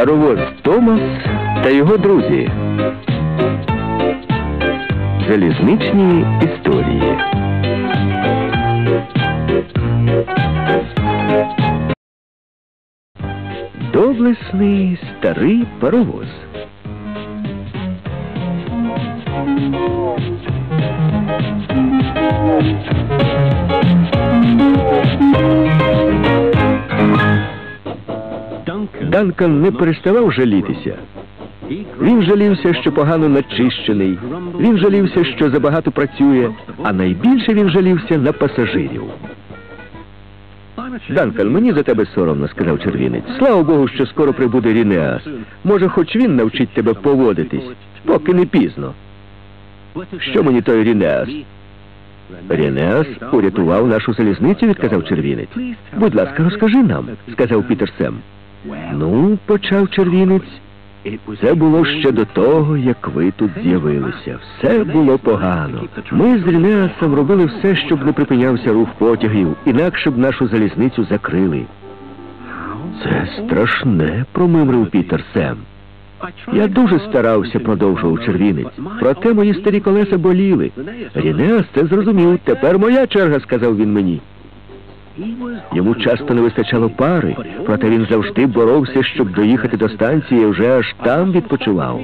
Паровоз Томас та його друзі. Залізничні історії. Доблесний старий паровоз. Данкан не переставав жалітися. Він жалівся, що погано начищений. Він жалівся, що забагато працює, а найбільше він жалівся на пасажирів. Данкан, мені за тебе соромно, сказав червінець. Слава Богу, що скоро прибуде Рінеас. Може, хоч він навчить тебе поводитись, поки не пізно. Що мені той Рінеас? Рінеас урятував нашу залізницю, відказав червінець. Будь ласка, розкажи нам, сказав Пітер Сем. Ну, почав червінець. Це було ще до того, як ви тут з'явилися. Все було погано. Ми з Рінеасом робили все, щоб не припинявся рух потягів, інакше б нашу залізницю закрили. Це страшне, промимрив Пітер Сем. Я дуже старався, продовжував червінець. Проте мої старі колеса боліли. Рінеас це зрозумів. Тепер моя черга, сказав він мені. Йому часто не вистачало пари, проте він завжди боровся, щоб доїхати до станції, і вже аж там відпочивав.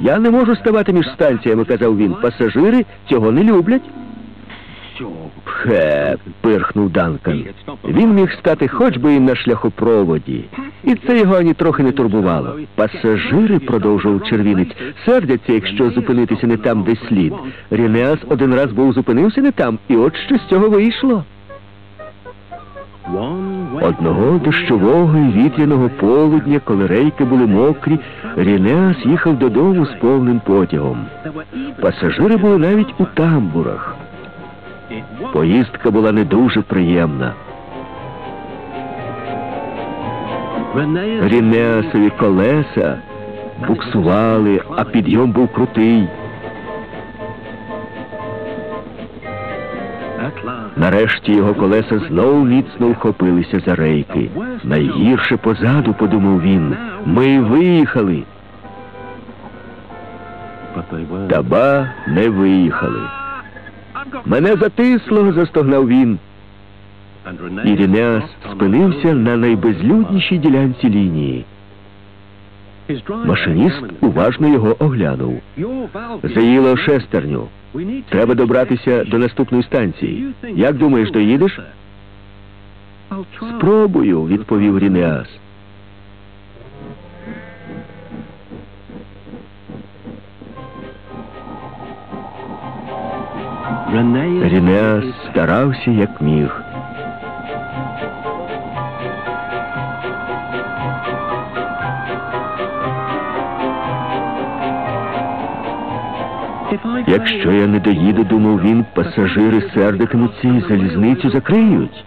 Я не можу ставати між станціями, казав він. Пасажири цього не люблять. Пхе, пирхнув Данкан. Він міг стати хоч би і на шляхопроводі. І це його ані трохи не турбувало. Пасажири, продовжував червінець, сердяться, якщо зупинитися не там, де слід. Рінеас один раз був зупинився не там, і от що з цього вийшло. Одного дощового і вітряного полудня, коли рейки були мокрі, Рінеас їхав додому з повним потягом. Пасажири були навіть у тамбурах. Поїздка була не дуже приємна. Рінеасові колеса буксували, а підйом був крутий. Нарешті його колеса знову міцно вхопилися за рейки. Найгірше позаду, подумав він. Ми виїхали. Та ба не виїхали. Мене затисло, застогнав він. Ірінеас спинився на найбезлюднішій ділянці лінії. Машиніст уважно його оглянув. Заїло шестерню. Треба добратися до наступної станції. Як думаєш, доїдеш? Спробую, відповів Рінеас. Рінеас старався як міг. Якщо я не доїду, думав він, пасажири сердикнуться і залізницю закриють.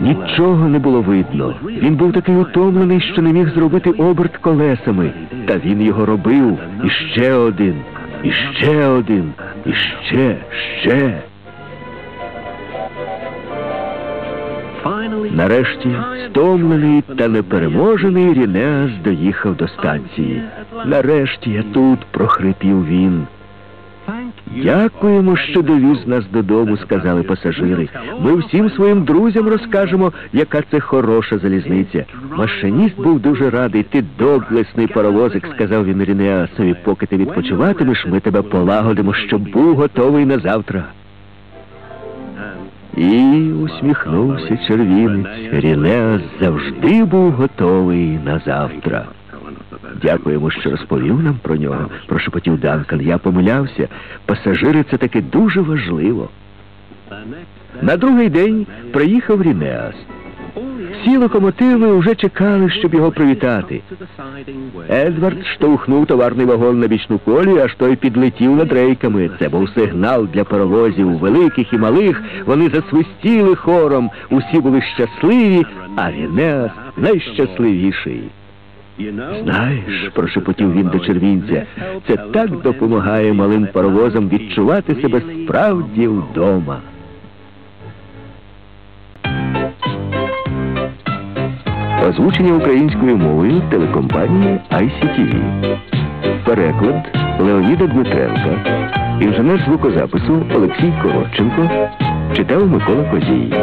Нічого не було видно. Він був такий утомлений, що не міг зробити оберт колесами. Та він його робив. І ще один, і ще один, і ще, ще. Нарешті, стомлений та непереможений, Рінеас доїхав до станції. Нарешті я тут, прохрипів він. Дякуємо, що довіз нас додому, сказали пасажири. Ми всім своїм друзям розкажемо, яка це хороша залізниця. Машиніст був дуже радий. Ти доблесний паровозик, сказав він Рінеасові. Поки ти відпочиватимеш, ми тебе полагодимо, щоб був готовий на завтра. І усміхнувся червінець. Рінеас завжди був готовий на завтра. Дякуємо, що розповів нам про нього, прошепотів Данкан. Я помилявся. Пасажири це таки дуже важливо. На другий день приїхав Рінеас. Всі локомотиви вже чекали, щоб його привітати. Едвард штовхнув товарний вагон на бічну колію, аж той підлетів над рейками. Це був сигнал для паровозів, великих і малих. Вони засвистіли хором. Усі були щасливі, а Рінеас найщасливіший. Знаєш, прошепотів він до червінця, це так допомагає малим паровозам відчувати себе справді вдома. Озвучення українською мовою телекомпанії ICTV. Переклад Леоніда Дмитренка. Інженер звукозапису Олексій Коротченко. Читав Микола Козій.